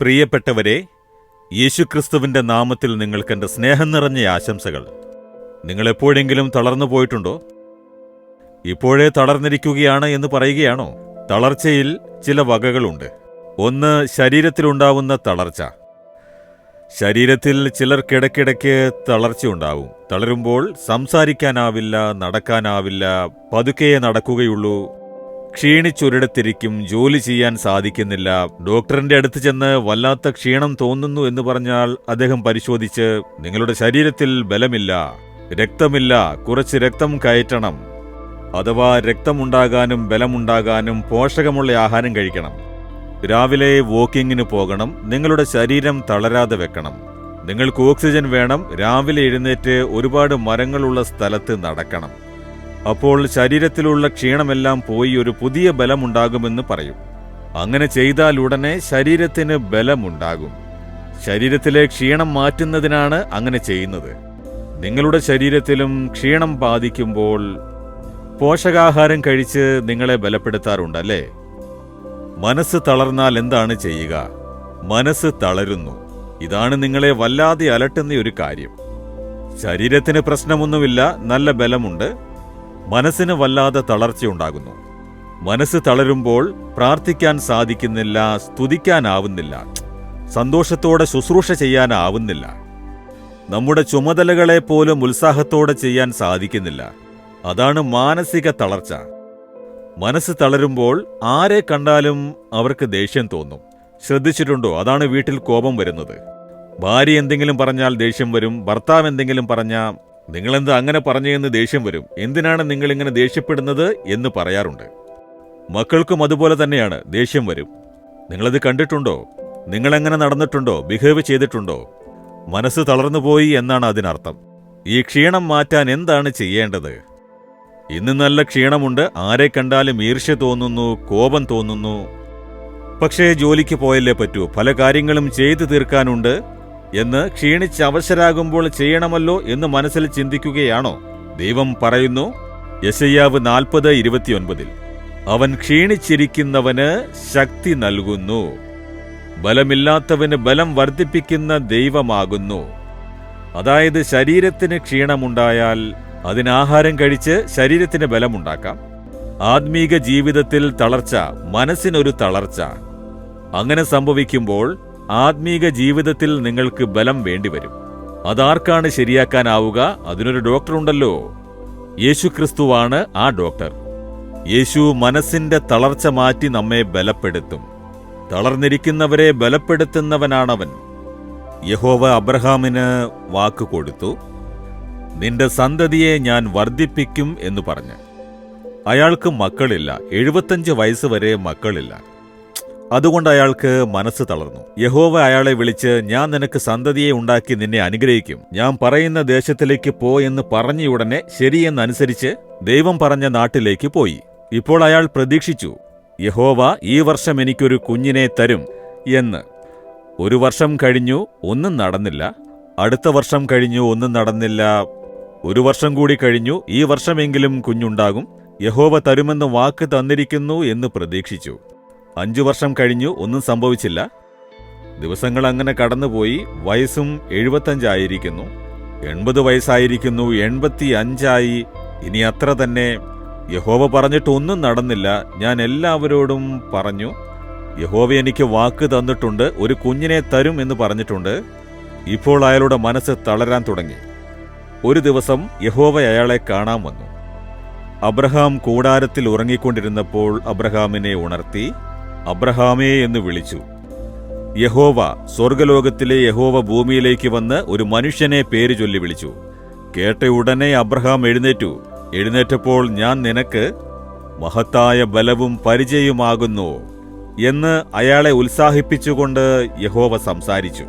പ്രിയപ്പെട്ടവരെ യേശുക്രിസ്തുവിന്റെ നാമത്തിൽ നിങ്ങൾക്ക് എന്റെ സ്നേഹം നിറഞ്ഞ ആശംസകൾ. നിങ്ങളെപ്പോഴെങ്കിലും തളർന്നു പോയിട്ടുണ്ടോ? ഇപ്പോഴേ തളർന്നിരിക്കുകയാണ് എന്ന് പറയുകയാണോ? തളർച്ചയിൽ ചില വകകളുണ്ട്. ഒന്ന് ശരീരത്തിലുണ്ടാവുന്ന തളർച്ച. ശരീരത്തിൽ ചിലർക്കിടയ്ക്കിടയ്ക്ക് തളർച്ചയുണ്ടാവും തളരുമ്പോൾ സംസാരിക്കാനാവില്ല നടക്കാനാവില്ല പതുക്കെ നടക്കുകയുള്ളൂ ക്ഷീണിച്ചൊരിടത്തിരിക്കും ജോലി ചെയ്യാൻ സാധിക്കുന്നില്ല. ഡോക്ടറിന്റെ അടുത്ത് ചെന്ന് വല്ലാത്ത ക്ഷീണം തോന്നുന്നു എന്ന് പറഞ്ഞാൽ അദ്ദേഹം പരിശോധിച്ച് നിങ്ങളുടെ ശരീരത്തിൽ ബലമില്ല രക്തമില്ല കുറച്ച് രക്തം കയറ്റണം. അഥവാ രക്തമുണ്ടാകാനും ബലമുണ്ടാകാനും പോഷകമുള്ള ആഹാരം കഴിക്കണം. രാവിലെ വോക്കിങ്ങിന് പോകണം. നിങ്ങളുടെ ശരീരം തളരാതെ വെക്കണം. നിങ്ങൾക്ക് ഓക്സിജൻ വേണം. രാവിലെ എഴുന്നേറ്റ് ഒരുപാട് മരങ്ങളുള്ള സ്ഥലത്ത് നടക്കണം. അപ്പോൾ ശരീരത്തിലുള്ള ക്ഷീണമെല്ലാം പോയി ഒരു പുതിയ ബലമുണ്ടാകുമെന്ന് പറയും. അങ്ങനെ ചെയ്താൽ ഉടനെ ശരീരത്തിന് ബലമുണ്ടാകും. ശരീരത്തിലെ ക്ഷീണം മാറ്റുന്നതിനാണ് അങ്ങനെ ചെയ്യുന്നത്. നിങ്ങളുടെ ശരീരത്തിലും ക്ഷീണം ബാധിക്കുമ്പോൾ പോഷകാഹാരം കഴിച്ച് നിങ്ങളെ ബലപ്പെടുത്താറുണ്ടല്ലേ? മനസ്സ് തളർന്നാൽ എന്താണ് ചെയ്യുക? മനസ്സ് തളരുന്നു. ഇതാണ് നിങ്ങളെ വല്ലാതെ അലട്ടുന്ന ഒരു കാര്യം. ശരീരത്തിന് പ്രശ്നമൊന്നുമില്ല നല്ല ബലമുണ്ട്. മനസ്സിന് വല്ലാതെ തളർച്ചയുണ്ടാകുന്നു. മനസ്സ് തളരുമ്പോൾ പ്രാർത്ഥിക്കാൻ സാധിക്കുന്നില്ല സ്തുതിക്കാനാവുന്നില്ല സന്തോഷത്തോടെ ശുശ്രൂഷ ചെയ്യാനാവുന്നില്ല. നമ്മുടെ ചുമതലകളെ പോലും ഉത്സാഹത്തോടെ ചെയ്യാൻ സാധിക്കുന്നില്ല. അതാണ് മാനസിക തളർച്ച. മനസ്സ് തളരുമ്പോൾ ആരെ കണ്ടാലും അവർക്ക് ദേഷ്യം തോന്നും. ശ്രദ്ധിച്ചിട്ടുണ്ടോ? അതാണ് വീട്ടിൽ കോപം വരുന്നത്. ഭാര്യ എന്തെങ്കിലും പറഞ്ഞാൽ ദേഷ്യം വരും ഭർത്താവ് എന്തെങ്കിലും പറഞ്ഞാൽ നിങ്ങളെന്ത് അങ്ങനെ പറഞ്ഞു എന്ന് ദേഷ്യം വരും. എന്തിനാണ് നിങ്ങൾ ഇങ്ങനെ ദേഷ്യപ്പെടുന്നത് എന്ന് പറയാറുണ്ട്. മക്കൾക്കും അതുപോലെ തന്നെയാണ് ദേഷ്യം വരും. നിങ്ങളത് കണ്ടിട്ടുണ്ടോ? നിങ്ങളെങ്ങനെ നടന്നിട്ടുണ്ടോ? ബിഹേവ് ചെയ്തിട്ടുണ്ടോ? മനസ്സ് തളർന്നുപോയി എന്നാണ് അതിനർത്ഥം. ഈ ക്ഷീണം മാറ്റാൻ എന്താണ് ചെയ്യേണ്ടത്? ഇന്ന് നല്ല ക്ഷീണമുണ്ട്. ആരെ കണ്ടാലും ഈർഷ്യ തോന്നുന്നു കോപം തോന്നുന്നു. പക്ഷേ ജോലിക്ക് പോയല്ലേ പറ്റൂ. പല കാര്യങ്ങളും ചെയ്തു തീർക്കാനുണ്ട്. എന്ന് ക്ഷീണിച്ച് അവശരാകുമ്പോൾ ചെയ്യണമല്ലോ എന്ന് മനസ്സിൽ ചിന്തിക്കുകയാണോ? ദൈവം പറയുന്നു യശയ്യാവ് നാൽപ്പത് ഇരുപത്തിയൊൻപതിൽ അവൻ ക്ഷീണിച്ചിരിക്കുന്നവന് ശക്തി നൽകുന്നു. ബലമില്ലാത്തവന് ബലം വർദ്ധിപ്പിക്കുന്ന ദൈവമാകുന്നു. അതായത് ശരീരത്തിന് ക്ഷീണമുണ്ടായാൽ അതിന് ആഹാരം കഴിച്ച് ശരീരത്തിന് ബലമുണ്ടാക്കാം. ആത്മീക ജീവിതത്തിൽ തളർച്ച മനസ്സിനൊരു തളർച്ച. അങ്ങനെ സംഭവിക്കുമ്പോൾ ആത്മീക ജീവിതത്തിൽ നിങ്ങൾക്ക് ബലം വേണ്ടിവരും. അതാർക്കാണ് ശരിയാക്കാനാവുക? അതിനൊരു ഡോക്ടറുണ്ടല്ലോ യേശുക്രിസ്തുവാണ് ആ ഡോക്ടർ. യേശു മനസ്സിന്റെ തളർച്ച മാറ്റി നമ്മെ ബലപ്പെടുത്തും. തളർന്നിരിക്കുന്നവരെ ബലപ്പെടുത്തുന്നവനാണവൻ. യഹോവ അബ്രഹാമിന് വാക്ക് കൊടുത്തു നിന്റെ സന്തതിയെ ഞാൻ വർദ്ധിപ്പിക്കും എന്ന് പറഞ്ഞ്. അയാൾക്ക് മക്കളില്ല. എഴുപത്തഞ്ച് വയസ്സ് വരെ മക്കളില്ല. അതുകൊണ്ട് അയാൾക്ക് മനസ്സ് തളർന്നു. യഹോവ അയാളെ വിളിച്ച് ഞാൻ നിനക്ക് സന്തതിയെ ഉണ്ടാക്കി നിന്നെ അനുഗ്രഹിക്കും. ഞാൻ പറയുന്ന ദേശത്തിലേക്ക് പോ എന്ന് പറഞ്ഞയുടനെ ശരിയെന്നനുസരിച്ച് ദൈവം പറഞ്ഞ നാട്ടിലേക്ക് പോയി. ഇപ്പോൾ അയാൾ പ്രതീക്ഷിച്ചു യഹോവ ഈ വർഷം എനിക്കൊരു കുഞ്ഞിനെ തരും എന്ന്. ഒരു വർഷം കഴിഞ്ഞു ഒന്നും നടന്നില്ല. അടുത്ത വർഷം കഴിഞ്ഞു ഒന്നും നടന്നില്ല. ഒരു വർഷം കൂടി കഴിഞ്ഞു ഈ വർഷമെങ്കിലും കുഞ്ഞുണ്ടാകും. യഹോവ തരുമെന്ന് വാക്ക് തന്നിരിക്കുന്നു എന്ന് പ്രതീക്ഷിച്ചു. അഞ്ചു വർഷം കഴിഞ്ഞു ഒന്നും സംഭവിച്ചില്ല. ദിവസങ്ങൾ അങ്ങനെ കടന്നുപോയി വയസ്സും എഴുപത്തഞ്ചായിരിക്കുന്നു. എൺപത് വയസ്സായിരിക്കുന്നു എൺപത്തി അഞ്ചായി ഇനി അത്ര തന്നെ യഹോവ പറഞ്ഞിട്ട് ഒന്നും നടന്നില്ല. ഞാൻ എല്ലാവരോടും പറഞ്ഞു യഹോവ എനിക്ക് വാക്ക് തന്നിട്ടുണ്ട് ഒരു കുഞ്ഞിനെ തരും എന്ന് പറഞ്ഞിട്ടുണ്ട്. ഇപ്പോൾ അയാളുടെ മനസ്സ് തളരാൻ തുടങ്ങി. ഒരു ദിവസം യഹോവ അയാളെ കാണാൻ വന്നു. അബ്രഹാം കൂടാരത്തിൽ ഉറങ്ങിക്കൊണ്ടിരുന്നപ്പോൾ അബ്രഹാമിനെ ഉണർത്തി അബ്രഹാമേ എന്ന് വിളിച്ചു. യഹോവ സ്വർഗലോകത്തിലെ യഹോവ ഭൂമിയിലേക്ക് വന്ന് ഒരു മനുഷ്യനെ പേര് ചൊല്ലി വിളിച്ചു. കേട്ട ഉടനെ അബ്രഹാം എഴുന്നേറ്റു. എഴുന്നേറ്റപ്പോൾ ഞാൻ നിനക്ക് മഹത്തായ ബലവും പരിചയമാകുന്നു എന്ന് അയാളെ ഉത്സാഹിപ്പിച്ചുകൊണ്ട് യഹോവ സംസാരിച്ചു.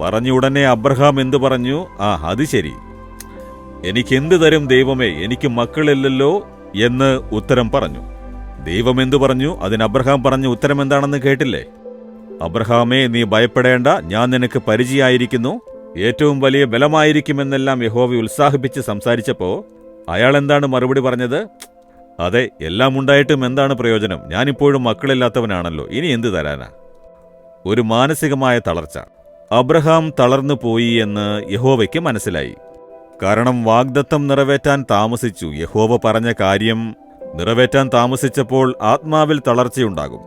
പറഞ്ഞു ഉടനെ അബ്രഹാം എന്തു പറഞ്ഞു? ആ അത് ശരി. എനിക്കെന്ത് തരും ദൈവമേ? എനിക്ക് മക്കളില്ലല്ലോ എന്ന് ഉത്തരം പറഞ്ഞു. ദൈവം എന്തു പറഞ്ഞു? അതിന് അബ്രഹാം പറഞ്ഞ ഉത്തരം എന്താണെന്ന് കേട്ടില്ലേ? അബ്രഹാമേ നീ ഭയപ്പെടേണ്ട. ഞാൻ നിനക്ക് പരിചയമായിരിക്കുന്നു ഏറ്റവും വലിയ ബലമായിരിക്കുമെന്നെല്ലാം യഹോവി ഉത്സാഹിപ്പിച്ച് സംസാരിച്ചപ്പോ അയാൾ എന്താണ് മറുപടി പറഞ്ഞത്? അതെ എല്ലാം ഉണ്ടായിട്ടും എന്താണ് പ്രയോജനം? ഞാനിപ്പോഴും മക്കളില്ലാത്തവനാണല്ലോ. ഇനി എന്ത് തരാനാ? ഒരു മാനസികമായ തളർച്ച. അബ്രഹാം തളർന്നു പോയി എന്ന് യഹോവയ്ക്ക് മനസ്സിലായി. കാരണം വാഗ്ദത്തം നിറവേറ്റാൻ താമസിച്ചു. യഹോവ പറഞ്ഞ കാര്യം നിറവേറ്റാൻ താമസിച്ചപ്പോൾ ആത്മാവിൽ തളർച്ചയുണ്ടാകും.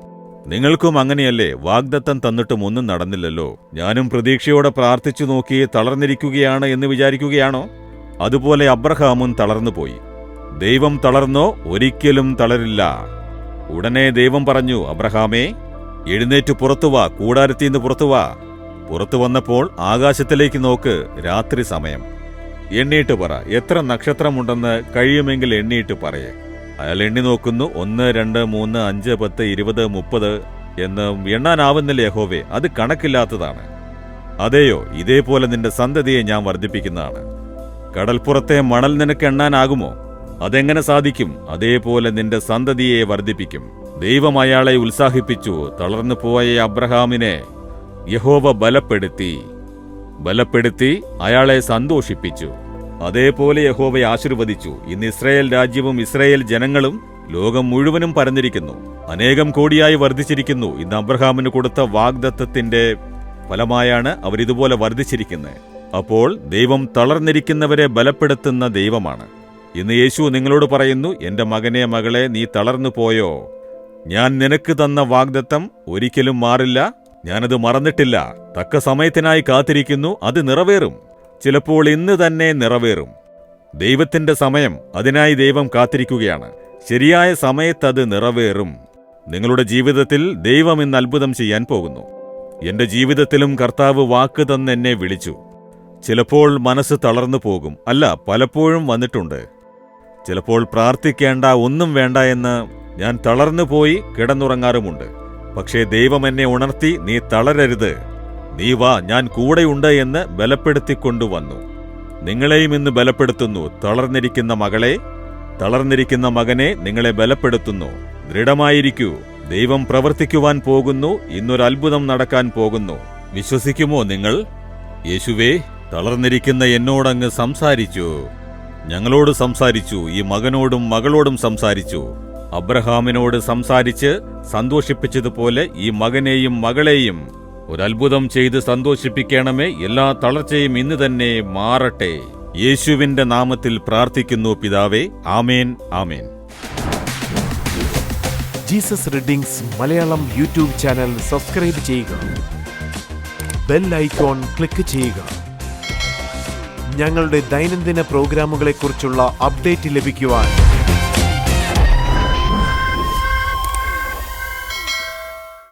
നിങ്ങൾക്കും അങ്ങനെയല്ലേ വാഗ്ദത്തം തന്നിട്ടും ഒന്നും നടന്നില്ലല്ലോ. ഞാനും പ്രതീക്ഷയോടെ പ്രാർത്ഥിച്ചു നോക്കി തളർന്നിരിക്കുകയാണ് എന്ന് വിചാരിക്കുകയാണോ? അതുപോലെ അബ്രഹാമും തളർന്നുപോയി. ദൈവം തളർന്നോ ഒരിക്കലും തളരില്ല. ഉടനെ ദൈവം പറഞ്ഞു അബ്രഹാമേ എഴുന്നേറ്റ് പുറത്തുവാ കൂടാരത്തിന്ന് പുറത്തുവാ പുറത്തു വന്നപ്പോൾ ആകാശത്തിലേക്ക് നോക്ക് രാത്രി സമയം. എണ്ണീട്ട് പറ എത്ര നക്ഷത്രമുണ്ടെന്ന് കഴിയുമെങ്കിൽ എണ്ണീട്ട് പറയേ. അയാൾ എണ്ണി നോക്കുന്നു. ഒന്ന് രണ്ട് മൂന്ന് അഞ്ച് പത്ത് ഇരുപത് മുപ്പത് എന്ന് എണ്ണാനാവുന്നില്ല യഹോവേ. അത് കണക്കില്ലാത്തതാണ്. അതെയോ ഇതേപോലെ നിന്റെ സന്തതിയെ ഞാൻ വർദ്ധിപ്പിക്കുന്നതാണ്. കടൽപ്പുറത്തെ മണൽ നിനക്ക് എണ്ണാനാകുമോ? അതെങ്ങനെ സാധിക്കും? അതേപോലെ നിന്റെ സന്തതിയെ വർദ്ധിപ്പിക്കും. ദൈവം അയാളെ ഉത്സാഹിപ്പിച്ചു. തളർന്നു പോയ അബ്രഹാമിനെ യഹോവ ബലപ്പെടുത്തി. ബലപ്പെടുത്തി അയാളെ സന്തോഷിപ്പിച്ചു. അതേപോലെ യഹോവയെ ആശീർവദിച്ചു. ഇന്ന് ഇസ്രായേൽ രാജ്യവും ഇസ്രായേൽ ജനങ്ങളും ലോകം മുഴുവനും പരന്നിരിക്കുന്നു. അനേകം കോടിയായി വർദ്ധിച്ചിരിക്കുന്നു. ഇന്ന് അബ്രഹാമിന് കൊടുത്ത വാഗ്ദത്തത്തിന്റെ ഫലമായാണ് അവരിതുപോലെ വർദ്ധിച്ചിരിക്കുന്നത്. അപ്പോൾ ദൈവം തളർന്നിരിക്കുന്നവരെ ബലപ്പെടുത്തുന്ന ദൈവമാണ്. ഇന്ന് യേശു നിങ്ങളോട് പറയുന്നു എന്റെ മകനെ മകളെ നീ തളർന്നു പോയോ? ഞാൻ നിനക്ക് തന്ന വാഗ്ദത്തം ഒരിക്കലും മാറില്ല. ഞാനത് മറന്നിട്ടില്ല. തക്ക സമയത്തിനായി കാത്തിരിക്കുന്നു. അത് നിറവേറും. ചിലപ്പോൾ ഇന്ന് തന്നെ നിറവേറും. ദൈവത്തിന്റെ സമയം അതിനായി ദൈവം കാത്തിരിക്കുകയാണ്. ശരിയായ സമയത്ത് അത് നിറവേറും. നിങ്ങളുടെ ജീവിതത്തിൽ ദൈവം ഇന്ന് അത്ഭുതം ചെയ്യാൻ പോകുന്നു. എന്റെ ജീവിതത്തിലും കർത്താവ് വാക്ക് തന്നെന്നെ വിളിച്ചു. ചിലപ്പോൾ മനസ്സ് തളർന്നു പോകും. അല്ല പലപ്പോഴും വന്നിട്ടുണ്ട്. ചിലപ്പോൾ പ്രാർത്ഥിക്കേണ്ട ഒന്നും വേണ്ട എന്ന് ഞാൻ തളർന്നു പോയി കിടന്നുറങ്ങാറുമുണ്ട്. പക്ഷേ ദൈവം എന്നെ ഉണർത്തി നീ തളരരുത്. നീ വാ ഞാൻ കൂടെയുണ്ട് എന്ന് ബലപ്പെടുത്തിക്കൊണ്ടുവന്നു. നിങ്ങളെയും ഇന്ന് ബലപ്പെടുത്തുന്നു. തളർന്നിരിക്കുന്ന മകളെ തളർന്നിരിക്കുന്ന മകനെ നിങ്ങളെ ബലപ്പെടുത്തുന്നു. ദൃഢമായിരിക്കൂ. ദൈവം പ്രവർത്തിക്കുവാൻ പോകുന്നു. ഇന്നൊരു അത്ഭുതം നടക്കാൻ പോകുന്നു. വിശ്വസിക്കുമോ നിങ്ങൾ? യേശുവേ തളർന്നിരിക്കുന്ന എന്നോടങ്ങ് സംസാരിച്ചു. ഞങ്ങളോട് സംസാരിച്ചു. ഈ മകനോടും മകളോടും സംസാരിച്ചു. അബ്രഹാമിനോട് സംസാരിച്ച് സന്തോഷിപ്പിച്ചതുപോലെ ഈ മകനെയും മകളെയും ഒരത്ഭുതം ചെയ്ത് സന്തോഷിപ്പിക്കണമേ. എല്ലാ തളർച്ചയും ഇന്ന് തന്നെ മാറട്ടെ. യേശുവിന്റെ നാമത്തിൽ പ്രാർത്ഥിക്കുന്നു പിതാവേ. ആമേൻ ആമേൻ. Jesus readings Malayalam YouTube channel subscribe ചെയ്യുക. ബെൽ ഐക്കോൺ ക്ലിക്ക് ചെയ്യുക. ഞങ്ങളുടെ ദൈനംദിന പ്രോഗ്രാമുകളെക്കുറിച്ചുള്ള അപ്ഡേറ്റ് ലഭിക്കുവാൻ